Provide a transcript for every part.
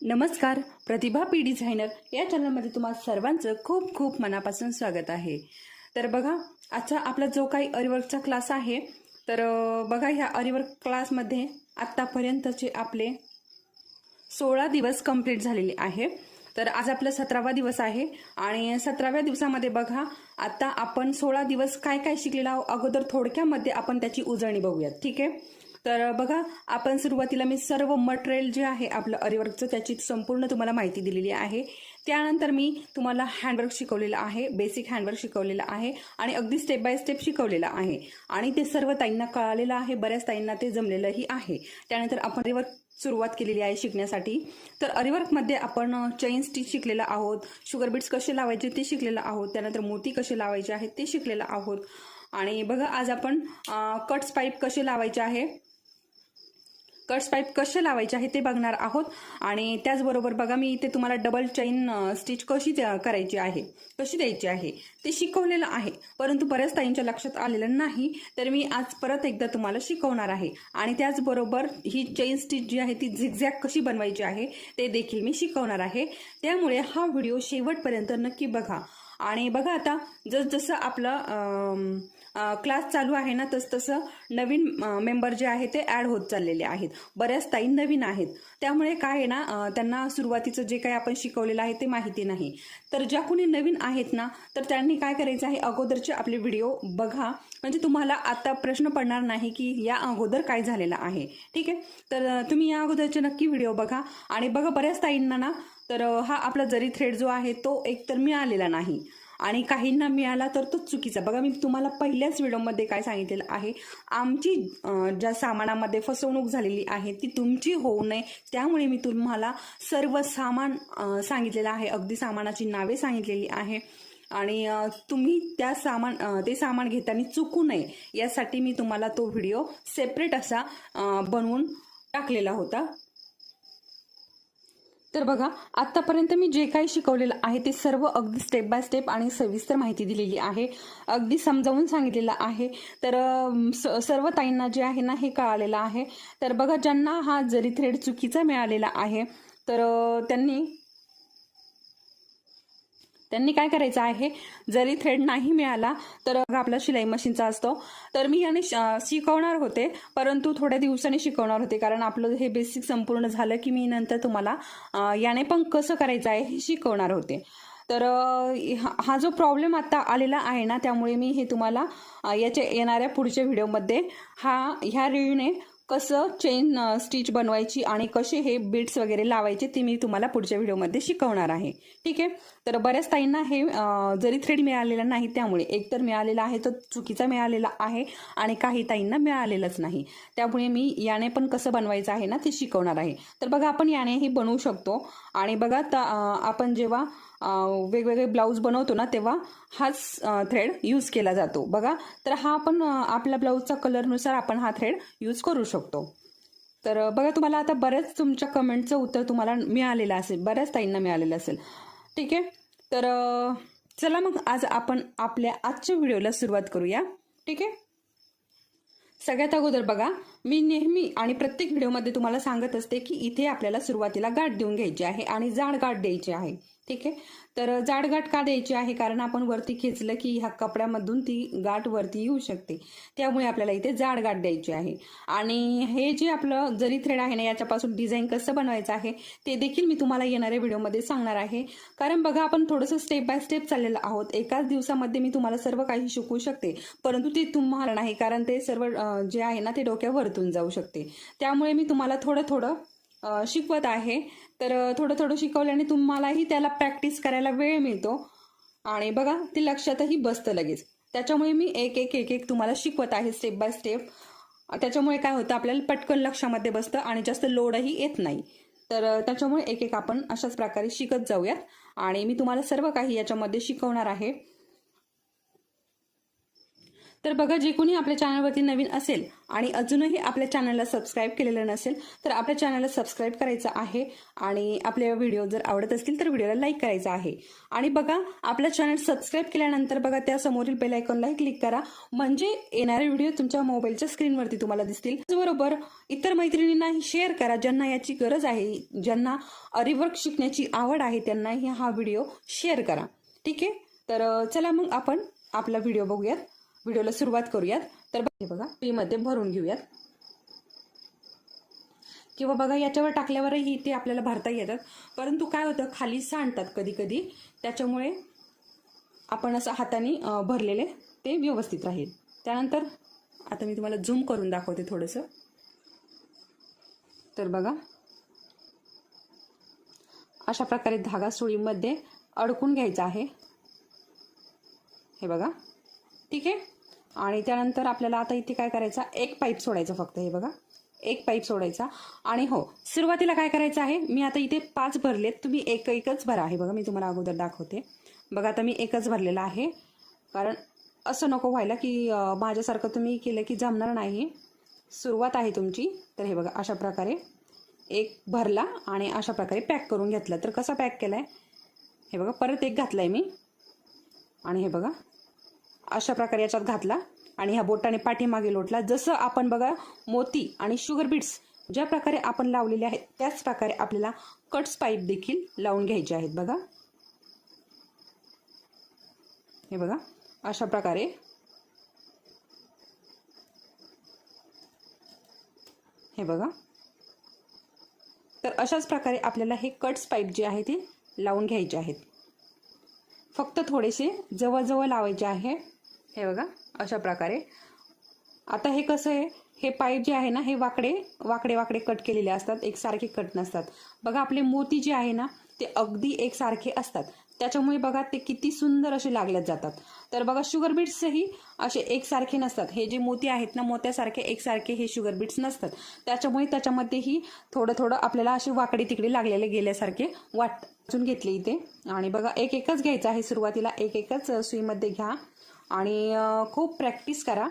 नमस्कार प्रतिभा P designer या चॅनलमध्ये तुम्हा सर्वांचं खूप खूप मनापासून स्वागत आहे. तर बघा आजचा आपला जो काही अरिवर्कचा क्लास आहे तर बघा ह्या अरिवर्क क्लासमध्ये आत्तापर्यंतचे आपले सोळा दिवस कंप्लीट झालेले आहे. तर आज आपला सतरावा दिवस आहे आणि सतराव्या दिवसामध्ये बघा आत्ता आपण सोळा दिवस काय काय शिकलेलं आहोत अगोदर थोडक्यामध्ये आपण त्याची उजळणी बघूयात ठीक आहे? तर बघा आपण सुरुवातीला मी सर्व मटेरियल जे आहे आपलं अरिवर्कचं त्याची संपूर्ण तुम्हाला माहिती दिलेली आहे. त्यानंतर मी तुम्हाला हँडवर्क शिकवलेलं आहे बेसिक हँडवर्क शिकवलेलं आहे आणि अगदी स्टेप बाय स्टेप शिकवलेलं आहे. आणि ते सर्व ताईंना कळालेलं आहे बऱ्याच ताईंना ते जमलेलंही आहे. त्यानंतर आपण अरीवर्क सुरुवात केलेली आहे शिकण्यासाठी. तर अरिवर्कमध्ये आपण चैन स्टिच शिकलेलं आहोत शुगर बीट्स कसे लावायचे ते शिकलेलं आहोत त्यानंतर मोती कसे लावायचे आहेत ते शिकलेलं आहोत. आणि बघा आज आपण कट्स पाईप कसे लावायचे आहे. कट्स पाईप कसे लावायचे आहे ते बघणार आहोत. आणि त्याचबरोबर बघा मी इथे तुम्हाला डबल चैन स्टिच कशी त्या- करायची आहे कशी द्यायची आहे ते शिकवलेलं आहे. परंतु बऱ्याच ताईंच्या लक्षात आलेलं नाही तर मी आज परत एकदा तुम्हाला शिकवणार आहे. आणि त्याचबरोबर ही चैन स्टिच जी आहे ती झिगझॅग कशी बनवायची आहे ते देखील मी शिकवणार आहे. त्यामुळे हा व्हिडिओ शेवटपर्यंत नक्की बघा. आणि बघा आता जसजसं आपलं क्लास चालू आहे ना तस तसं नवीन मेंबर जे आहे ते ॲड होत चाललेले आहेत. बऱ्याच ताई नवीन आहेत. त्यामुळे काय आहे ना त्यांना सुरुवातीचं जे काही आपण शिकवलेलं आहे ते माहिती नाही. तर ज्या कोणी नवीन आहेत ना तर त्यांनी काय करायचं आहे अगोदरचे आपले व्हिडिओ बघा. म्हणजे तुम्हाला आता प्रश्न पडणार नाही की या अगोदर काय झालेलं आहे. ठीक आहे? तर तुम्ही या अगोदरचे नक्की व्हिडिओ बघा. आणि बघा बऱ्याच ताईंना ना तर हा आपला जरी थ्रेड जो आहे तो एकतर मिळालेला नाही. आणि काहींना मिळाला तर तो चुकीचा. बघा मी तुम्हाला पहिल्याच व्हिडिओमध्ये काय सांगितलेलं आहे. आमची ज्या सामानामध्ये फसवणूक झालेली आहे ती तुमची होऊ नये. त्यामुळे मी तुम्हाला सर्व सामान सांगितलेलं आहे. अगदी सामानाची नावे सांगितलेली आहे. आणि तुम्ही त्या सामान ते सामान घेताना चुकू नये. यासाठी मी तुम्हाला तो व्हिडिओ सेपरेट असा बनवून टाकलेला होता. तर बघा आत्तापर्यंत मी जे काही शिकवलेलं आहे ते सर्व अगदी स्टेप बाय स्टेप आणि सविस्तर माहिती दिलेली आहे. अगदी समजावून सांगितलेलं आहे. तर स- सर्व ताईंना जे आहे ना हे कळालेलं आहे. तर बघा ज्यांना हा जरी थ्रेड चुकीचा मिळालेला आहे तर त्यांनी त्यांनी काय करायचं आहे? जरी थ्रेड नाही मिळाला तर आपला शिलाई मशीनचा असतो. तर मी याने श- शिकवणार होते परंतु थोड्या दिवसांनी शिकवणार होते. कारण आपलं हे बेसिक संपूर्ण झालं की मी नंतर तुम्हाला याने पण कसं करायचं आहे हे शिकवणार होते. तर हा- हा जो प्रॉब्लेम आता आलेला आहे ना त्यामुळे मी हे तुम्हाला याच्या येणाऱ्या पुढच्या व्हिडिओमध्ये हा ह्या रीळने कसं चेन स्टिच बनवायची आणि कसे हे बीट्स वगैरे लावायचे ते मी तुम्हाला पुढच्या व्हिडिओमध्ये शिकवणार आहे. ठीक आहे? तर बऱ्याच ताईंना हे जरी थ्रेड मिळालेला नाही त्यामुळे एकतर मिळालेला आहे तर चुकीचा मिळालेला आहे आणि काही ताईंना मिळालेलंच नाही. त्यामुळे मी याने पण कसं बनवायचं आहे ना ते शिकवणार आहे. तर बघा आपण यानेही बनवू शकतो. आणि बघा आपण जेव्हा वेगवेगळे ब्लाऊज बनवतो ना तेव्हा हाच थ्रेड यूज केला जातो. बघा तर हा आपण आपल्या ब्लाऊजचा कलरनुसार आपण हा थ्रेड यूज करू शकतो. तर बघा तुम्हाला आता बऱ्याच तुमच्या कमेंटचं उत्तर तुम्हाला मिळालेलं असेल बऱ्याच ताईंना मिळालेलं असेल. ठीक आहे? तर चला मग आज आपण आपल्या आजच्या व्हिडिओला सुरुवात करूया. ठीक आहे? सगळ्यात अगोदर बघा मी नेहमी आणि प्रत्येक व्हिडिओमध्ये तुम्हाला सांगत असते की इथे आपल्याला सुरुवातीला गाठ देऊन घ्यायची आहे आणि जाड गाठ द्यायची आहे. ठीक आहे? तर जाड गाठ का द्यायची आहे? कारण आपण वरती खेचलं की ह्या कपड्यामधून ती गाठ वरती येऊ शकते. त्यामुळे आपल्याला इथे जाड गाठ द्यायची आहे. आणि हे जे आपलं जरी थ्रेड आहे ना याच्यापासून डिझाईन कसं बनवायचं आहे ते देखील मी तुम्हाला येणाऱ्या व्हिडिओमध्ये सांगणार आहे. कारण बघा आपण थोडंसं स्टेप बाय स्टेप चाललेलं आहोत. एकाच दिवसामध्ये मी तुम्हाला सर्व काही शिकवू शकते. परंतु ते तुम्हाला नाही कारण ते सर्व जे आहे ना ते डोक्यावरतून जाऊ शकते. त्यामुळे मी तुम्हाला थोडं थोडं शिकवत आहे. तर थोडं थोडं शिकवल्याने तुम्हालाही त्याला प्रॅक्टिस करायला वेळ मिळतो. आणि बघा ते लक्षातही बसतं लगेच. त्याच्यामुळे मी एक एक एक एक तुम्हाला शिकवत आहे स्टेप बाय स्टेप त्याच्यामुळे काय होतं आपल्याला पटकन लक्षामध्ये बसतं आणि जास्त लोडही येत नाही. तर त्याच्यामुळे एक एक आपण अशाच प्रकारे शिकत जाऊयात. आणि मी तुम्हाला सर्व काही याच्यामध्ये शिकवणार आहे. तर बघा जे कोणी आपल्या चॅनलवरती नवीन असेल आणि अजूनही आपल्या चॅनलला सबस्क्राईब केलेलं नसेल तर आपल्या चॅनलला सबस्क्राईब करायचं आहे. आणि आपले व्हिडिओ जर आवडत असतील तर व्हिडिओला लाईक करायचा आहे. आणि बघा आपलं चॅनल सबस्क्राईब केल्यानंतर बघा त्या समोरील बेल आयकॉनलाही क्लिक करा. म्हणजे येणारे व्हिडिओ तुमच्या मोबाईलच्या स्क्रीनवरती तुम्हाला दिसतील. त्याचबरोबर इतर मैत्रिणींनाही शेअर करा ज्यांना याची गरज आहे ज्यांना अरिवर्क शिकण्याची आवड आहे त्यांनाही हा व्हिडिओ शेअर करा. ठीक आहे? तर चला मग आपण आपला व्हिडिओ बघूयात. व्हिडिओला सुरुवात करूयात. तर बघा मध्ये भरून घेऊयात. किंवा बघा याच्यावर टाकल्यावरही ते आपल्याला भरता येतात. परंतु काय होतं खाली सांडतात कधी कधी त्याच्यामुळे आपण असं हाताने भरलेले ते व्यवस्थित राहील. त्यानंतर आता मी तुम्हाला झूम करून दाखवते थोडंसं. तर बघा. अशा प्रकारे धागा सुळीमध्ये अडकून घ्यायचा आहे. हे बघा. ठीक आहे? आणि त्यानंतर आपल्याला आता इथे काय करायचा? एक पाईप सोडायचा फक्त हे बघा. एक पाईप सोडायचा. आणि हो सुरुवातीला काय करायचं आहे? मी आता इथे पाच भरलेत. तुम्ही एक एकच भरा. आहे बघा मी तुम्हाला अगोदर दाखवते. बघा आता मी एकच भरलेला आहे. कारण असं नको व्हायला की माझ्यासारखं तुम्ही केलं की जमणार नाही. सुरुवात आहे तुमची. तर हे बघा अशा प्रकारे एक भरला आणि अशा प्रकारे पॅक करून घेतला. तर कसा पॅक केला आहे हे बघा परत एक घातला आहे मी. आणि हे बघा अशा प्रकारे याच्यात घातला आणि ह्या बोटाने पाठीमागे लोटला. जसं आपण बघा मोती आणि शुगर बीट्स ज्या प्रकारे आपण लावलेले आहेत त्याच प्रकारे आपल्याला कट्स पाईप देखील लावून घ्यायचे आहेत बघा. हे बघा अशा प्रकारे. हे बघा. तर अशाच प्रकारे आपल्याला हे कट्स पाईप जे आहे ते लावून घ्यायचे आहेत. फक्त थोडेसे जवळजवळ लावायचे आहे. हे बघा अशा प्रकारे. आता हे कसं आहे? हे पाईप जे आहे ना हे वाकडे वाकडे वाकडे कट केलेले असतात. एकसारखे कट नसतात. बघा आपले मोती जे आहे ना ते अगदी एकसारखे असतात. त्याच्यामुळे बघा ते किती सुंदर असे लागल्यात जातात. तर बघा शुगर बीट्सही असे एकसारखे नसतात. हे जे मोती आहेत ना मोत्यासारखे एकसारखे हे शुगर बीट्स नसतात. त्याच्यामुळे त्याच्यामध्येही थोडं थोडं आपल्याला असे वाकडे तिकडे लागलेले गेल्यासारखे वाट घेतले इथे. आणि बघा एक एकच घ्यायचं आहे सुरुवातीला. एक एकच सुईमध्ये घ्या. आणि खूप प्रॅक्टिस करा.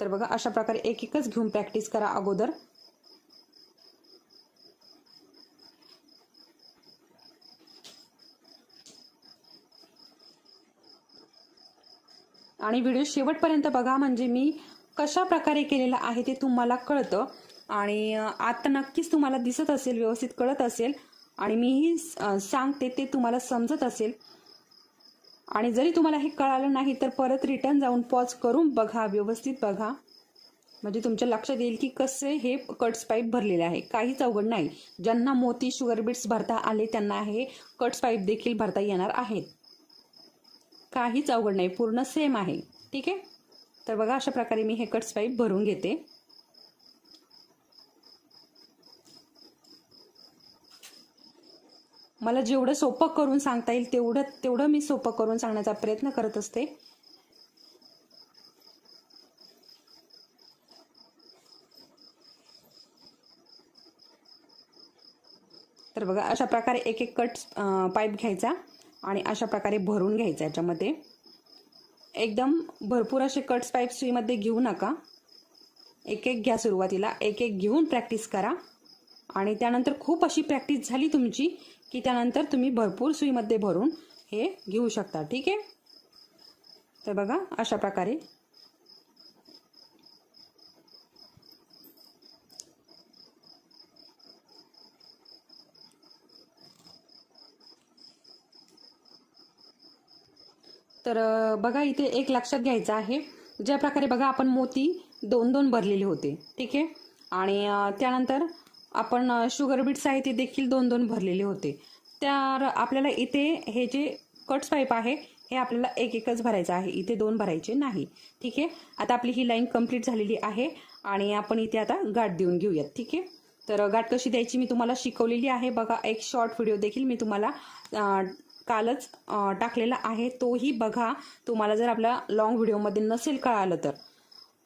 तर बघा अशा प्रकारे एक एकच घेऊन प्रॅक्टिस करा अगोदर. आणि व्हिडिओ शेवटपर्यंत बघा म्हणजे मी कशा प्रकारे केलेला आहे ते तुम्हाला कळतं. आणि आता नक्कीच तुम्हाला दिसत असेल व्यवस्थित कळत असेल. आणि मीही सांगते ते तुम्हाला समजत असेल. आणि जरी तुम्हाला हे कळालं नाही तर परत रिटर्न जाऊन पॉज करून बघा व्यवस्थित बघा. म्हणजे तुमच्या लक्षात येईल की कसे हे कट्स पाईप भरलेले आहे. काहीच अवघड नाही. ज्यांना मोती शुगर बीट्स भरता आले त्यांना हे कट्स पाईप देखील भरता येणार आहेत. काहीच अवघड नाही. पूर्ण सेम आहे. ठीक आहे? तर बघा अशा प्रकारे मी हे कट्स पाईप भरून घेते. मला जेवढं सोपं करून सांगता येईल तेवढं तेवढं मी सोपं करून सांगण्याचा प्रयत्न करत असते. तर बघा अशा प्रकारे एक एक कट पाईप घ्यायचा आणि अशा प्रकारे भरून घ्यायचा याच्यामध्ये. एकदम भरपूर असे कट्स पाईप सुईमध्ये घेऊ नका. एक एक घ्या सुरुवातीला. एक एक घेऊन प्रॅक्टिस करा. आणि त्यानंतर खूप अशी प्रॅक्टिस झाली तुमची की त्यानंतर तुम्ही भरपूर सुईमध्ये भरून हे घेऊ शकता. ठीक आहे? तर बघा अशा प्रकारे. तर बघा इथे एक लक्षात घ्यायचं आहे. ज्या प्रकारे बघा आपण मोती दोन दोन भरलेले होते. ठीक आहे? आणि त्यानंतर आपण शुगर बीट्स आहे ते देखील दोन दोन भरलेले होते. तर आपल्याला इथे हे जे कट्स पाईप आहे हे आपल्याला एक एकच भरायचं आहे. इथे दोन भरायचे नाही. ठीक आहे? आता आपली ही लाईन कंप्लीट झालेली आहे आणि आपण इथे आता गाठ देऊन घेऊयात. ठीक आहे? तर गाठ कशी द्यायची मी तुम्हाला शिकवलेली आहे. बघा एक शॉर्ट व्हिडिओ देखील मी तुम्हाला कालच टाकलेला आहे. तोही बघा. तुम्हाला जर आपल्या लाँग व्हिडिओमध्ये नसेल कळालं तर.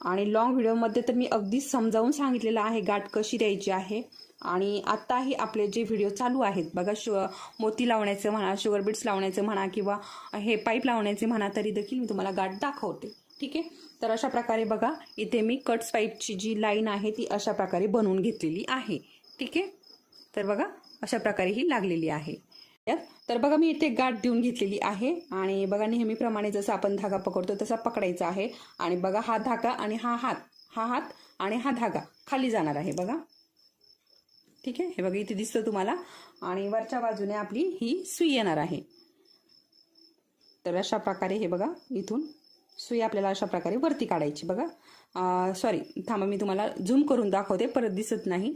आणि लॉंग व्हिडिओमध्ये तर मी अगदीच समजावून सांगितलेलं आहे गाठ कशी द्यायची आहे. आणि आत्ताही आपले जे व्हिडिओ चालू आहेत बघा शु मोती लावण्याचे म्हणा शुगर बीट्स लावण्याचे म्हणा किंवा हे पाईप लावण्याचे म्हणा तरी देखील मी तुम्हाला गाठ दाखवते. ठीक आहे? तर अशा प्रकारे बघा इथे मी कट्स पाईपची जी लाईन आहे ती अशा प्रकारे बनवून घेतलेली आहे. ठीक आहे? तर बघा अशा प्रकारे ही लागलेली आहे. तर बघा मी इथे गाठ देऊन घेतलेली आहे. आणि बघा नेहमीप्रमाणे जसं आपण धागा पकडतो तसा पकडायचा आहे. आणि बघा हा धागा आणि हा हात. हा हात आणि हा धागा खाली जाणार आहे बघा. ठीक आहे? हे बघा इथे दिसतं तुम्हाला. आणि वरच्या बाजूने आपली ही सुई येणार आहे. तर अशा प्रकारे हे बघा इथून सुई आपल्याला अशा प्रकारे वरती काढायची बघा. सॉरी थांबा मी तुम्हाला झूम करून दाखवते. परत दिसत नाही.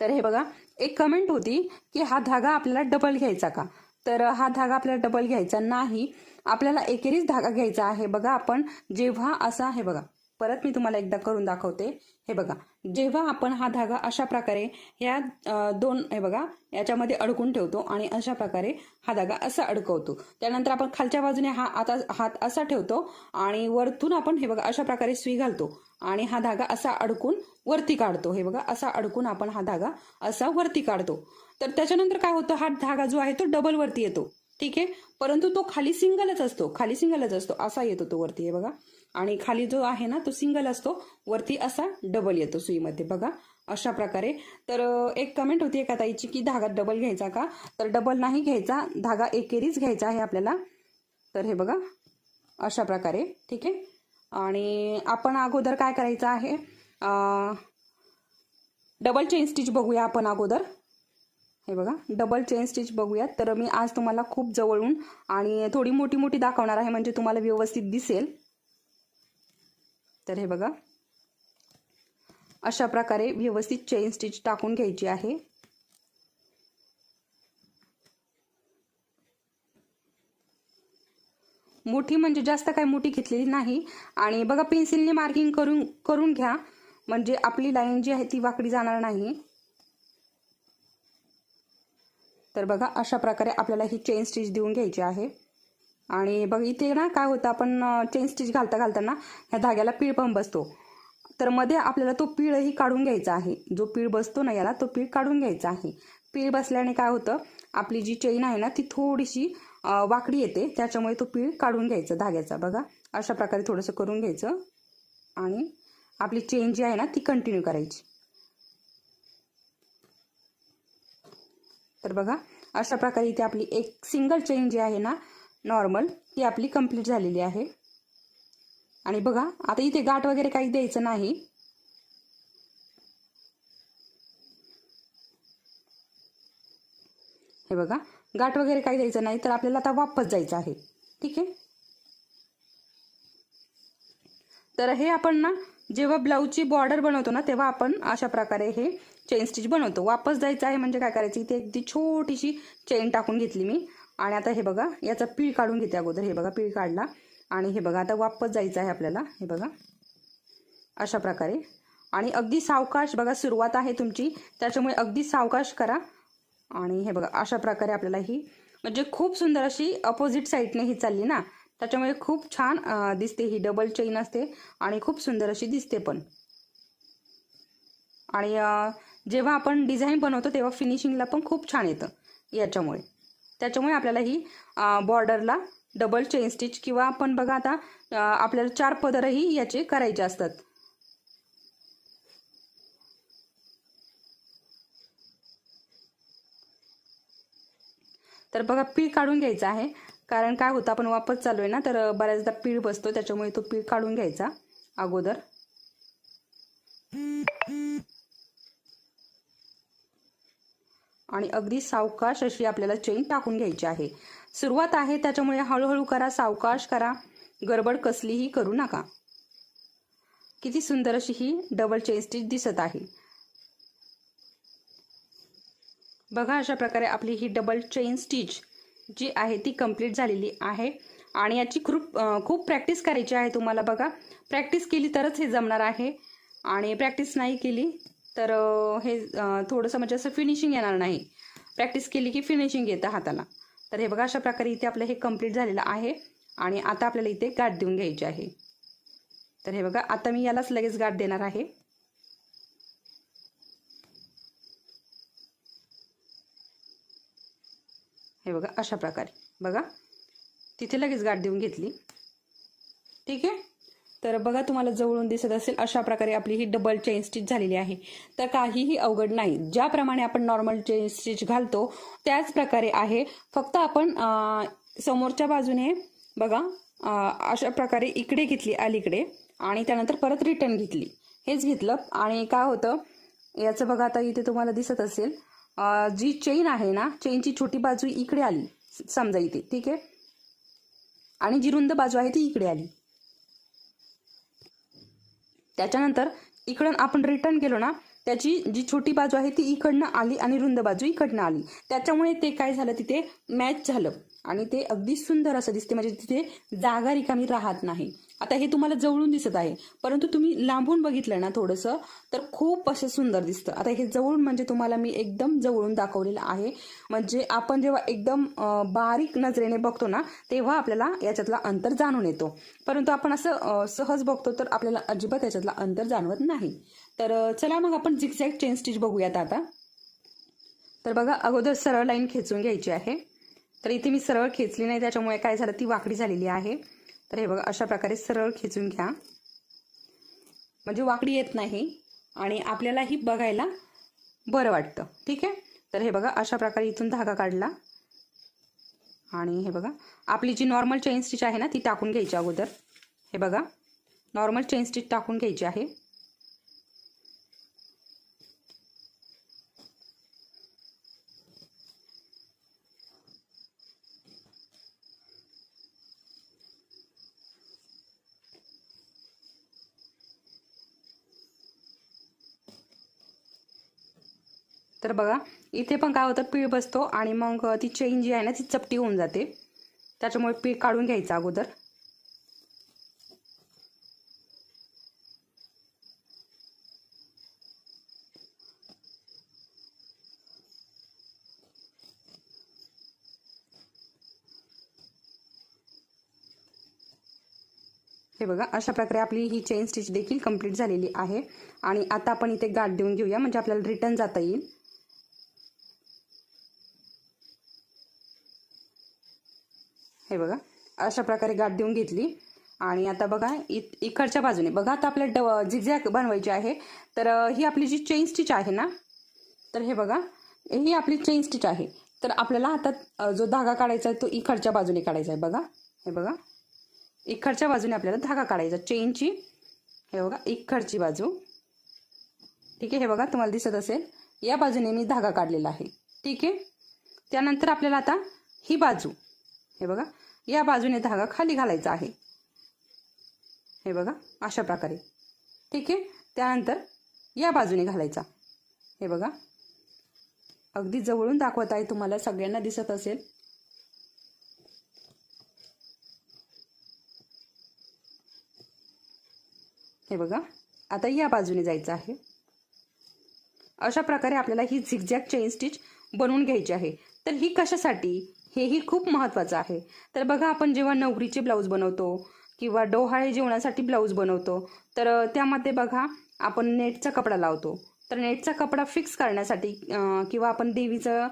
तर हे बघा एक कमेंट होती की हा धागा आपल्याला डबल घ्यायचा का? तर हा धागा आपल्याला डबल घ्यायचा नाही. आपल्याला एकेरीच धागा घ्यायचा आहे. बघा आपण जेव्हा असा हे बघा परत मी तुम्हाला एकदा करून दाखवते. हे बघा जेव्हा आपण हा धागा अशा प्रकारे ह्या दोन हे बघा याच्यामध्ये अडकून ठेवतो आणि अशा प्रकारे हा धागा असा अडकवतो. त्यानंतर आपण खालच्या बाजूने हा आता हात असा ठेवतो आणि वरतून आपण हे बघा अशा प्रकारे सुई घालतो आणि हा धागा असा अडकून वरती काढतो. हे बघा असा अडकून आपण हा धागा असा वरती काढतो. तर त्याच्यानंतर काय होतं? हा धागा जो आहे तो डबल वरती येतो. ठीक आहे? परंतु तो खाली सिंगलच असतो. खाली सिंगलच असतो. असा येतो तो वरती. हे बघा. आणि खाली जो आहे ना तो सिंगल असतो. वरती असा डबल येतो सुईमध्ये. बघा अशा प्रकारे. तर एक कमेंट होती एका ताईची की धागा डबल घ्यायचा का? तर डबल नाही घ्यायचा. धागा एकेरीच घ्यायचा आहे आपल्याला. तर हे बघा अशा प्रकारे. ठीक आहे? आणि आपण अगोदर काय करायचं आहे? डबल चेन स्टिच बघूया आपण अगोदर. हे बघा डबल चेन स्टिच बघूयात. तर मी आज तुम्हाला खूप जवळून आणि थोडी मोठी मोठी दाखवणार आहे. म्हणजे तुम्हाला व्यवस्थित दिसेल. तर हे बघा. अशा प्रकारे व्यवस्थित चेन स्टिच टाकून घ्यायची आहे. मोठी म्हणजे जास्त काही मोठी घेतलेली नाही. आणि बघा पेन्सिलने मार्किंग करून करून घ्या. म्हणजे आपली लाईन जी आहे ती वाकडी जाणार नाही. तर बघा अशा प्रकारे आपल्याला ही चेन स्टिच देऊन घ्यायची आहे. आणि बघ इथे ना काय होतं आपण चेन स्टिच घालता घालताना ह्या धाग्याला पीळ पण बसतो. तर मध्ये आपल्याला तो पीळही काढून घ्यायचा आहे. जो पीळ बसतो ना याला तो पीळ काढून घ्यायचा आहे. पीळ बसल्याने काय होतं आपली जी चेन आहे ना ती थोडीशी वाकडी येते. त्याच्यामुळे तो पीळ काढून घ्यायचा धाग्याचा. बघा अशा प्रकारे थोडंसं करून घ्यायचं. आणि आपली चेन जी आहे ना ती कंटिन्यू करायची. तर बघा अशा प्रकारे इथे आपली एक सिंगल चेन जी आहे ना नॉर्मल ती आपली कंप्लीट झालेली आहे. आणि बघा आता इथे गाठ वगैरे काही द्यायचं नाही. हे बघा गाठ वगैरे काही द्यायचं नाही तर आपल्याला आता वापस जायचं आहे. ठीक आहे? तर हे आपण ना जेव्हा ब्लाऊजची बॉर्डर बनवतो ना तेव्हा आपण अशा प्रकारे हे चेन स्टिच बनवतो. वापस जायचं आहे म्हणजे काय करायचं? इथे अगदी छोटीशी चेन टाकून घेतली मी. आणि आता हे बघा याचा पीळ काढून घेते अगोदर. हे बघा पीळ काढला. आणि हे बघा आता वापस जायचं आहे आपल्याला. हे बघा. अशा प्रकारे. आणि अगदी सावकाश बघा सुरुवात आहे तुमची. त्याच्यामुळे अगदी सावकाश करा. आणि हे बघा अशा प्रकारे आपल्याला ही म्हणजे खूप सुंदर अशी अपोजिट साईडने ही चालली ना. त्याच्यामुळे खूप छान दिसते ही. डबल चेन असते. आणि खूप सुंदर अशी दिसते पण. आणि जेव्हा आपण डिझाईन बनवतो तेव्हा फिनिशिंगला पण खूप छान येतं. याच्यामुळे. त्याच्यामुळे आपल्याला ही बॉर्डरला डबल चेन स्टिच किंवा आपण बघा आता आपल्याला चार पदरही याचे करायचे असतात. तर बघा पीळ काढून घ्यायचं आहे. कारण काय होतं आपण वापस चालू आहे ना तर बऱ्याचदा पीळ बसतो त्याच्यामुळे तो पीळ काढून घ्यायचा अगोदर. आणि अगदी सावकाश अशी आपल्याला चेन टाकून घ्यायची आहे. सुरुवात आहे त्याच्यामुळे हळूहळू करा सावकाश करा. गडबड कसलीही करू नका. किती सुंदर अशी ही डबल चेन स्टिच दिसत आहे. बघा अशा प्रकारे आपली ही डबल चेन स्टिच जी आहे ती कंप्लीट झालेली आहे. आणि याची खूप खूप प्रॅक्टिस करायची आहे तुम्हाला बघा. प्रॅक्टिस केली तरच हे जमणार आहे. आणि प्रॅक्टिस नाही केली तर हे थोडंसं म्हणजे असं फिनिशिंग येणार नाही. प्रॅक्टिस केली की फिनिशिंग येतं हाताला. तर हे बघा अशा प्रकारे इथे आपलं हे कंप्लीट झालेलं आहे. आणि आता आपल्याला इथे गाठ देऊन घ्यायची आहे. तर हे बघा आता मी यालाच लगेच गाठ देणार आहे. हे बघा अशा प्रकारे. बघा तिथे लगेच गाठ देऊन घेतली. ठीक आहे? तर बघा तुम्हाला जवळून दिसत असेल अशा प्रकारे आपली ही डबल चेन स्टिच झालेली आहे. तर काहीही अवघड नाही. ज्याप्रमाणे आपण नॉर्मल चेन स्टिच घालतो त्याच प्रकारे आहे. फक्त आपण समोरच्या बाजूने बघा अशा प्रकारे इकडे घेतली अलीकडे आणि त्यानंतर परत रिटर्न घेतली. हेच घेतलं. आणि काय होतं याचं बघा आता इथे तुम्हाला दिसत असेल जी चेन आहे ना चेनची छोटी बाजू इकडे आली. समजा इथे. ठीक आहे? आणि जी रुंद बाजू आहे ती इकडे आली. त्याच्यानंतर इकडून आपण रिटर्न गेलो ना त्याची जी छोटी बाजू आहे ती इकडनं आली आणि रुंद बाजू इकडनं आली. त्याच्यामुळे ते काय झालं तिथे मॅच झालं. आणि ते अगदी सुंदर असं दिसते म्हणजे तिथे जागा रिकामी राहत नाही. आता हे तुम्हाला जवळून दिसत आहे परंतु तुम्ही लांबून बघितलं ना थोडंसं तर खूप असं सुंदर दिसतं. आता हे जवळून म्हणजे तुम्हाला मी एकदम जवळून दाखवलेलं आहे. म्हणजे आपण जेव्हा एकदम बारीक नजरेने बघतो ना तेव्हा आपल्याला याच्यातला अंतर जाणून येतो. परंतु आपण असं सहज बघतो तर आपल्याला अजिबात याच्यातला अंतर जाणवत नाही. तर चला मग आपण झिगझॅग चेन स्टिच बघूयात आता. तर बघा अगोदर सरळ लाईन खेचून घ्यायची आहे. तर इथे मी सरळ खेचली नाही त्याच्यामुळे काय झालं ती वाकडी झालेली आहे. तर हे बघा अशा प्रकारे सरळ खेचून घ्या. म्हणजे वाकडी येत नाही आणि आपल्यालाही बघायला बरं वाटतं. ठीक आहे? तर हे बघा अशा प्रकारे इथून धागा काढला. आणि हे बघा आपली जी नॉर्मल चेन स्टिच आहे ना ती टाकून घ्यायची अगोदर. हे बघा नॉर्मल चेन स्टिच टाकून घ्यायची आहे. तर बघा इथे पण काय होतं पीळ बसतो आणि मग ती चेन जी आहे ना ती चपटी होऊन जाते. त्याच्यामुळे पीळ काढून घ्यायचं अगोदर. हे बघा अशा प्रकारे आपली ही चेन स्टिच देखील कंप्लीट झालेली आहे. आणि आता आपण इथे गाठ देऊन घेऊया म्हणजे आपल्याला रिटर्न जाता येईल हे बघा अशा प्रकारे गाठ देऊन घेतली. आणि आता बघा इत इकडच्या बाजूने. बघा आता आपल्याला ड झिगझॅग बनवायची आहे. तर ही आपली जी चेन स्टिच आहे ना तर हे बघा ही आपली चेन स्टिच आहे. तर आपल्याला आता जो धागा काढायचा आहे तो इकडच्या बाजूने काढायचा आहे. बघा हे बघा. इकडच्या बाजूने आपल्याला धागा काढायचा चेनची. हे बघा इकडची बाजू. ठीक आहे हे बघा तुम्हाला दिसत असेल. या बाजूने मी धागा काढलेला आहे. ठीक आहे? त्यानंतर आपल्याला आता ही बाजू. हे बघा या बाजूने धागा खाली घालायचा आहे. हे बघा अशा प्रकारे. ठीक आहे? त्यानंतर या बाजूने घालायचा. हे बघा. अगदी जवळून दाखवत आहे तुम्हाला सगळ्यांना दिसत असेल. हे बघा आता या बाजूने जायचं आहे. अशा प्रकारे आपल्याला ही झिगझॅग चेन स्टिच बनवून घ्यायची आहे. तर ही कशासाठी? हेही खूप महत्त्वाचं आहे. तर बघा आपण जेव्हा नवरीचे ब्लाऊज बनवतो किंवा डोहाळे जेवणासाठी ब्लाऊज बनवतो तर त्यामध्ये बघा आपण नेटचा कपडा लावतो. तर नेटचा कपडा फिक्स करण्यासाठी किंवा आपण देवीचं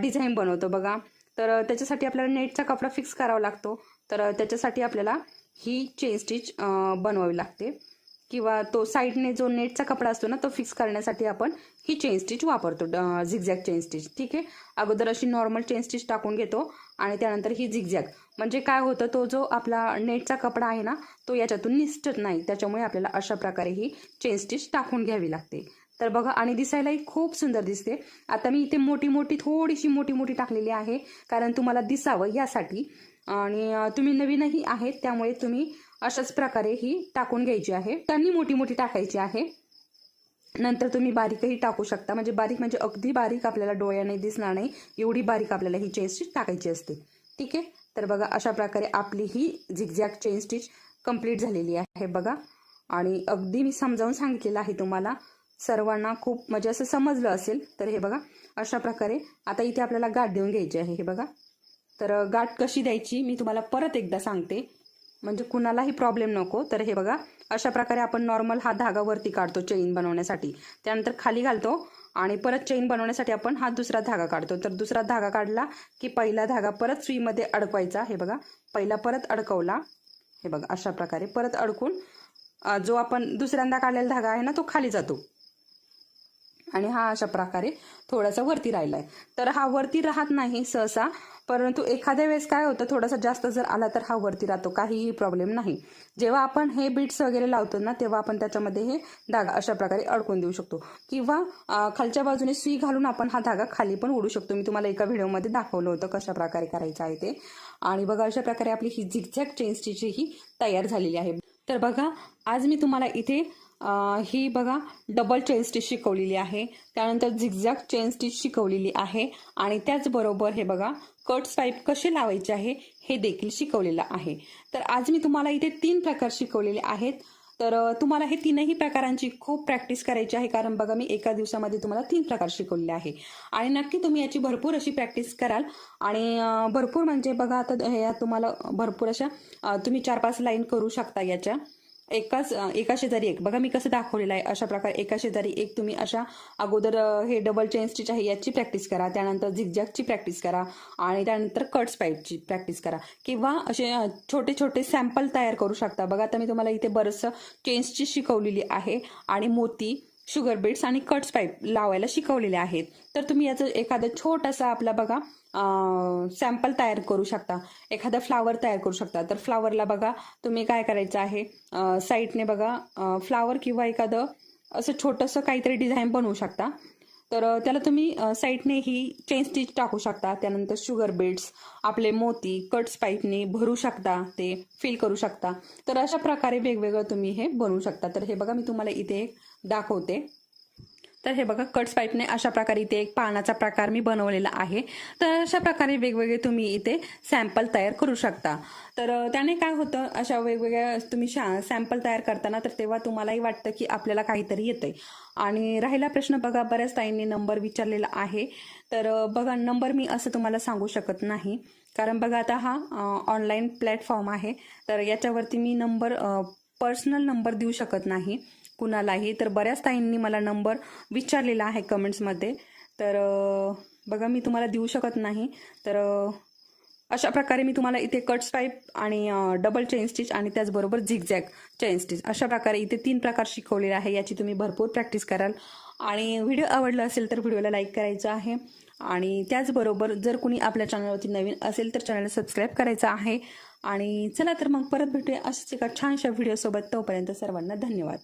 डिझाईन बनवतो बघा. तर त्याच्यासाठी आपल्याला नेटचा कपडा फिक्स करावा लागतो. तर त्याच्यासाठी आपल्याला ही चेन स्टिच बनवावी लागते. किंवा तो साईडने जो नेटचा कपडा असतो ना तो फिक्स करण्यासाठी आपण ही चेन स्टिच वापरतो झिगझॅग चेन स्टिच ठीक आहे? अगोदर अशी नॉर्मल चेन स्टिच टाकून घेतो आणि त्यानंतर ही झिगझॅग म्हणजे काय होतं तो जो आपला नेटचा कपडा आहे ना तो याच्यातून निसटत नाही. त्याच्यामुळे आपल्याला अशा प्रकारे ही चेन स्टिच टाकून घ्यावी लागते. तर बघा आणि दिसायलाही खूप सुंदर दिसते. आता मी इथे मोठी मोठी थोडीशी मोठी मोठी टाकलेली आहे कारण तुम्हाला दिसावं यासाठी. आणि तुम्ही नवीनही आहेत त्यामुळे तुम्ही अशाच प्रकारे ही टाकून घ्यायची आहे. त्यांनी मोठी मोठी टाकायची आहे. नंतर तुम्ही बारीकही टाकू शकता. म्हणजे बारीक म्हणजे अगदी बारीक आपल्याला डोळ्याने दिसणार नाही. एवढी बारीक आपल्याला ही चेन स्टिच टाकायची असते. ठीक आहे? तर बघा अशा प्रकारे आपली ही झिगझॅग चेन स्टिच कंप्लीट झालेली आहे बघा. आणि अगदी मी समजावून सांगितलेलं आहे तुम्हाला. सर्वांना खूप म्हणजे असं समजलं असेल तर हे बघा. अशा प्रकारे आता इथे आपल्याला गाठ देऊन घ्यायची आहे. हे बघा. तर गाठ कशी द्यायची मी तुम्हाला परत एकदा सांगते. म्हणजे कुणालाही प्रॉब्लेम नको. तर हे बघा अशा प्रकारे आपण नॉर्मल हा धागा वरती काढतो चेन बनवण्यासाठी. त्यानंतर खाली घालतो आणि परत चेन बनवण्यासाठी आपण हा दुसरा धागा काढतो. तर दुसरा धागा काढला की पहिला धागा परत सुईमध्ये अडकवायचा. हे बघा पहिला परत अडकवला. हे बघा अशा प्रकारे परत अडकून जो आपण दुसऱ्यांदा काढलेला धागा आहे ना तो खाली जातो. आणि हा अशा प्रकारे थोडासा वरती राहिला आहे तर हा वरती राहत नाही सहसा परंतु एखाद्या वेळेस काय होतं थोडासा जास्त जर आला तर हा वरती राहतो काहीही प्रॉब्लेम नाही. जेव्हा आपण हे बीट्स वगैरे लावतो ना तेव्हा आपण त्याच्यामध्ये हे धागा अशा प्रकारे अडकून देऊ शकतो. किंवा खालच्या बाजूने सुई घालून आपण हा धागा खाली पण ओढू शकतो. मी तुम्हाला एका व्हिडिओमध्ये दाखवलं होतं कशा प्रकारे करायचं आहे ते. आणि बघा अशा प्रकारे आपली ही झिगझॅग चेन स्टिच ही तयार झालेली आहे. तर बघा आज मी तुम्हाला इथे ही बघा डबल चेन स्टिच शिकवलेली आहे. त्यानंतर झिगझॅग चेन स्टिच शिकवलेली आहे. आणि त्याचबरोबर हे बघा कट पाईप कसे लावायचे आहे हे देखील शिकवलेलं आहे. तर आज मी तुम्हाला इथे तीन प्रकार शिकवलेले आहेत. तर तुम्हाला हे तीनही प्रकारांची खूप प्रॅक्टिस करायची आहे. कारण बघा मी एका दिवसामध्ये तुम्हाला तीन प्रकार शिकवलेले आहे. आणि नक्की तुम्ही याची भरपूर अशी प्रॅक्टिस कराल. आणि भरपूर म्हणजे बघा आता हे तुम्हाला भरपूर अशा तुम्ही चार पाच लाईन करू शकता याच्या. एकाच एका शेजारी एक. बघा मी कसं दाखवलेलं आहे. अशा प्रकारे एका शेजारी एक तुम्ही अशा अगोदर हे डबल चेन स्टिच आहे याची प्रॅक्टिस करा. त्यानंतर झिगझॅगची प्रॅक्टिस करा आणि त्यानंतर कट्स पाईपची प्रॅक्टिस करा. किंवा असे छोटे छोटे सॅम्पल तयार करू शकता. बघा आता मी तुम्हाला इथे बरंचसं चेन्सची शिकवलेली आहे आणि मोती शुगर बीट्स आणि कट्स पाईप लावायला शिकवलेले आहेत. तर तुम्ही याचं एखादं छोटासा आपला बघा सॅम्पल तयार करू शकता. एखादा फ्लावर तयार करू शकता. तर फ्लावरला बघा तुम्ही काय करायचं आहे? साईडने बघा फ्लावर किंवा एखादं असं छोटंसं काहीतरी डिझाईन बनवू शकता. तर त्याला तुम्ही साईडने ही चेन स्टिच टाकू शकता. त्यानंतर शुगर बीड्स आपले मोती कट्स पाईपने भरू शकता ते फिल करू शकता. तर अशा प्रकारे वेगवेगळं तुम्ही हे बनवू शकता. तर हे बघा मी तुम्हाला इथे एक दाखवते. तर हे बघा कट्स पाईपने अशा प्रकारे इथे एक पानाचा प्रकार मी बनवलेला आहे. तर अशा प्रकारे वेगवेगळे तुम्ही इथे सॅम्पल तयार करू शकता. तर त्याने काय होतं अशा वेगवेगळ्या तुम्ही शा सॅम्पल तयार करताना तर तेव्हा तुम्हालाही वाटतं की आपल्याला काहीतरी येतंय. आणि राहिला प्रश्न बघा बऱ्याच ताईंनी नंबर विचारलेला आहे. तर बघा नंबर मी असं तुम्हाला सांगू शकत नाही. कारण बघा आता हा ऑनलाईन प्लॅटफॉर्म आहे. तर याच्यावरती मी नंबर पर्सनल नंबर देऊ शकत नाही. कुणालाही. तर बऱ्याच ताईंनी मला नंबर विचारलेला आहे कमेंट्समध्ये तर बघा मी तुम्हाला देऊ शकत नाही. तर अशा प्रकारे मी तुम्हाला इथे कट्स पाईप आणि डबल चेन स्टिच आणि त्याचबरोबर झिगझॅग चेन स्टिच अशा प्रकारे इथे तीन प्रकार शिकवलेले आहे याची तुम्ही भरपूर प्रॅक्टिस कराल. आणि व्हिडिओ आवडला असेल तर व्हिडिओला लाईक करायचं आहे. आणि त्याचबरोबर जर कुणी आपल्या चॅनलवरती नवीन असेल तर चॅनलला सबस्क्राईब करायचं आहे. आणि चला तर मग परत भेटूया अशाच एका छानशा व्हिडिओसोबत तोपर्यंत सर्वांना धन्यवाद.